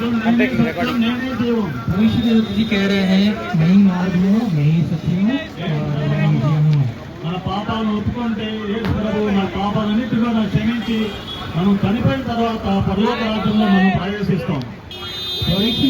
taking recording. भविष्य देव जी कह रहे हैं मैं ही मार्ग हूँ मैं ही सत्य हूँ और मैं ही जीवन हूँ మన పాపాలను ఒప్పుకుంటే యేసు ప్రభు మన పాపాలన్నిటి కూడా క్షమించి మనం చనిపోయిన తర్వాత పరలోక రాజ్యంలో మనం ప్రవేశిస్తాం भविष्य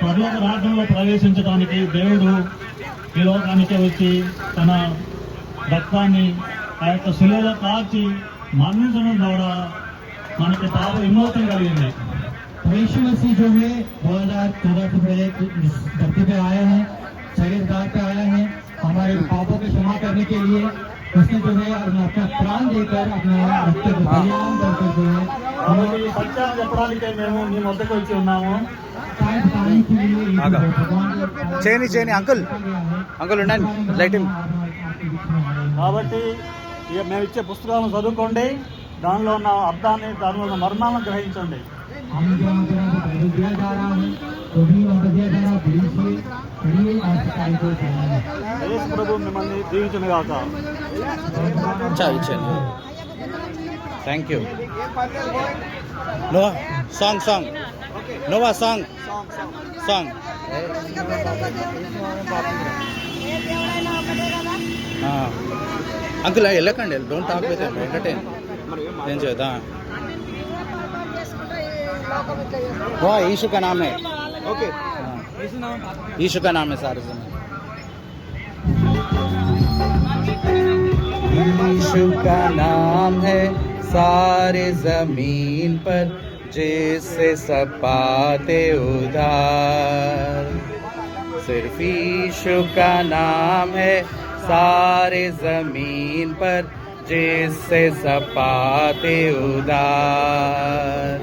పరలోక రాజ్యంలో ప్రవేశించడానికి దేవుడు ఈ లోకానికి వచ్చి తన రక్తాన్ని ఆ యొక్క శిలువలో కాల్చి మరణించడం ద్వారా మనకి పాప విమోచన కలిగింది यीशु मसीह जो है दो हजार चौदह से पहले इस धरती पे आया है शरीरदार पे आया है हमारे पापों को क्षमा करने के लिए उसने जो है अपना अपना प्राण देकर अपना रक्त को बलिदान करके जो है కాబట్టి ఈ సత్యాన్ని చెప్పడానికే మేము మీ వద్దకు వచ్చి ఉన్నాము చేయని చేయని అంకుల్. అంకుల్ ఉండండి లైటింగ్. కాబట్టి ఇక మేము ఇచ్చే పుస్తకాలను చదువుకోండి. దానిలో ఉన్న అర్థాన్ని దానిలో ఉన్న మర్మాలను గ్రహించండి. ప్రభు మిమ్మల్ని దీవించను కాక thank you song song song Noah song song uncle వెళ్ళకండి డోంట్ టాక్ విత్ ఎంటర్టైన్ ఏం చేద్దాం वो यीशु का नाम है ओके यीशु का नाम है सारे समय यीशु का नाम है सारे जमीन पर जिससे सब पाते उधार। सिर्फ़ ईशु का नाम है, सारे ज़मीन पर जिससे सब पाते उधार।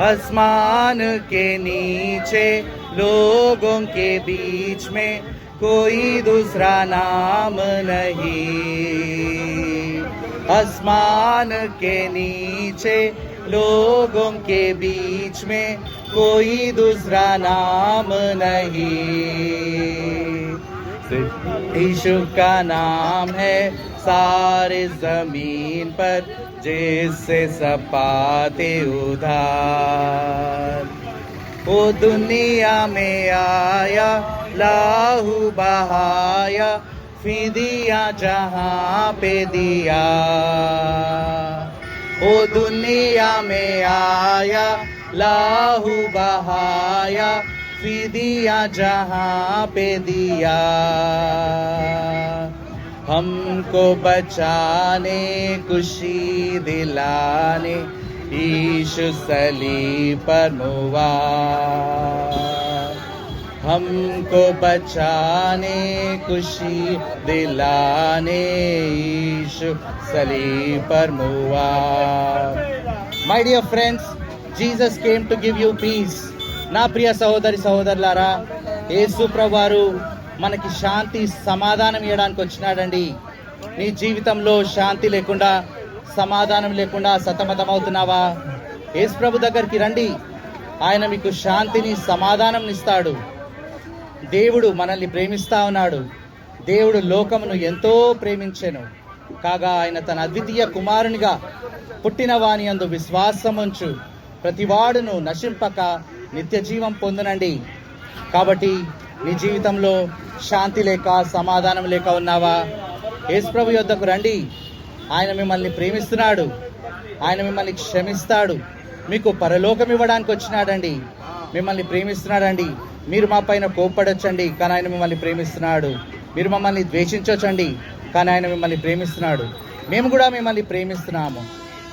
आसमान के नीचे, लोगों के बीच में कोई दूसरा नाम नहीं। आसमान के नीचे लोगों के बीच में कोई दूसरा नाम नहीं। यीशु का नाम है सारे ज़मीन पर, जिससे सब पाते उधार। वो दुनिया में आया, लाहू बहाया, फिदिया जहाँ पे दिया। दुनिया में आया, लाहू बहाया, फिदिया जहाँ पे दिया। हमको बचाने, खुशी दिलाने, ईश सली पर मुआ हमको बचाने खुशी दिलाने ईशु सली पर मुआ my dear friends Jesus came to give you peace నా ప్రియ సహోదరి సహోదరులారా యేసు ప్రభువారు మనకి శాంతి సమాధానం ఇవ్వడానికి వచ్చినాడండి నీ జీవితంలో శాంతి లేకుండా సమాధానం లేకుండా సతమతమవుతున్నావా యేసు ప్రభు దగ్గరికి రండి ఆయన మీకు శాంతిని సమాధానం ఇస్తాడు దేవుడు మనల్ని ప్రేమిస్తా ఉన్నాడు. దేవుడు లోకమును ఎంతో ప్రేమించెను. కాగా ఆయన తన అద్వితీయ కుమారునిగా పుట్టిన వాని అందు విశ్వాసముంచు ప్రతివాడును నశింపక నిత్య జీవం పొందునండి. కాబట్టి నీ జీవితంలో శాంతి లేక సమాధానం లేక ఉన్నావా? యేసుప్రభు యొద్దకు రండి. ఆయన మిమ్మల్ని ప్రేమిస్తున్నాడు. ఆయన మిమ్మల్ని క్షమిస్తాడు. మీకు పరలోకం ఇవ్వడానికి వచ్చినాడండి. మిమ్మల్ని ప్రేమిస్తున్నాడండి. మీరు మా పైన కోప్పడొచ్చండి కానీ ఆయన మిమ్మల్ని ప్రేమిస్తున్నాడు. మీరు మమ్మల్ని ద్వేషించొచ్చండి కానీ ఆయన మిమ్మల్ని ప్రేమిస్తున్నాడు. మేము కూడా మిమ్మల్ని ప్రేమిస్తున్నాము.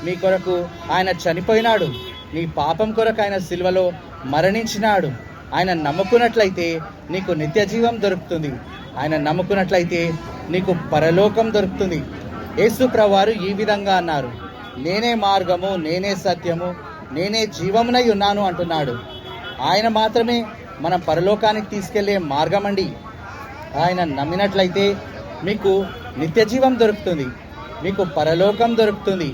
మీ కొరకు ఆయన చనిపోయినాడు. నీ పాపం కొరకు ఆయన సిల్వలో మరణించినాడు. ఆయన నమ్ముకున్నట్లయితే నీకు నిత్య జీవం దొరుకుతుంది. ఆయన నమ్ముకున్నట్లయితే నీకు పరలోకం దొరుకుతుంది. యేసు ప్రభువారు ఈ విధంగా అన్నారు. నేనే మార్గము నేనే సత్యము నేనే జీవమునై ఉన్నాను అంటున్నాడు. ఆయన మాత్రమే మనం పరలోకానికి తీసుకెళ్ళే మార్గం అండి. ఆయన నమ్మినట్లయితే మీకు నిత్యజీవం దొరుకుతుంది. మీకు పరలోకం దొరుకుతుంది.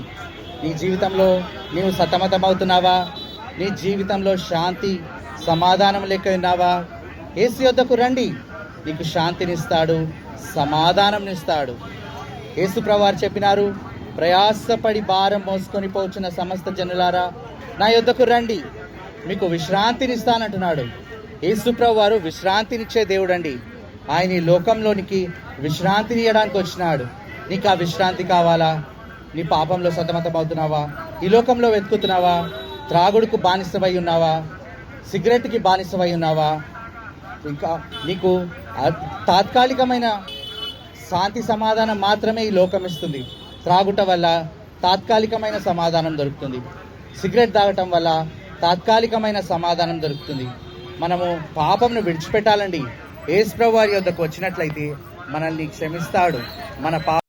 నీ జీవితంలో నీవు సతమతమవుతున్నావా? నీ జీవితంలో శాంతి సమాధానం లెక్క ఉన్నావా? ఏసు యొద్దకు రండి. నీకు శాంతినిస్తాడు సమాధానంనిస్తాడు యేసు ప్రవారు చెప్పినారు ప్రయాసపడి భారం మోసుకొని పోచున్న సమస్త జనులారా నా యొద్దకు రండి. మీకు విశ్రాంతినిస్తానంటున్నాడు. యేసుప్రభు వారు విశ్రాంతినిచ్చే దేవుడండి. ఆయన ఈ లోకంలోనికి విశ్రాంతిని ఇవ్వడానికి వచ్చినాడు. నీకు ఆ విశ్రాంతి కావాలా? నీ పాపంలో సతమతమవుతున్నావా? ఈ లోకంలో వెతుకుతున్నావా? త్రాగుడుకు బానిసవై ఉన్నావా? సిగరెట్కి బానిసవై ఉన్నావా? ఇంకా నీకు తాత్కాలికమైన శాంతి సమాధానం మాత్రమే ఈ లోకం ఇస్తుంది. త్రాగుట వల్ల తాత్కాలికమైన సమాధానం దొరుకుతుంది. సిగరెట్ తాగటం వల్ల తాత్కాలికమైన సమాధానం దొరుకుతుంది. మనము పాపంను విడిచిపెట్టాలండి. ఏసు ప్రభు వారి యొద్దకు వచ్చినట్లయితే మనల్ని క్షమిస్తాడు. మన పాప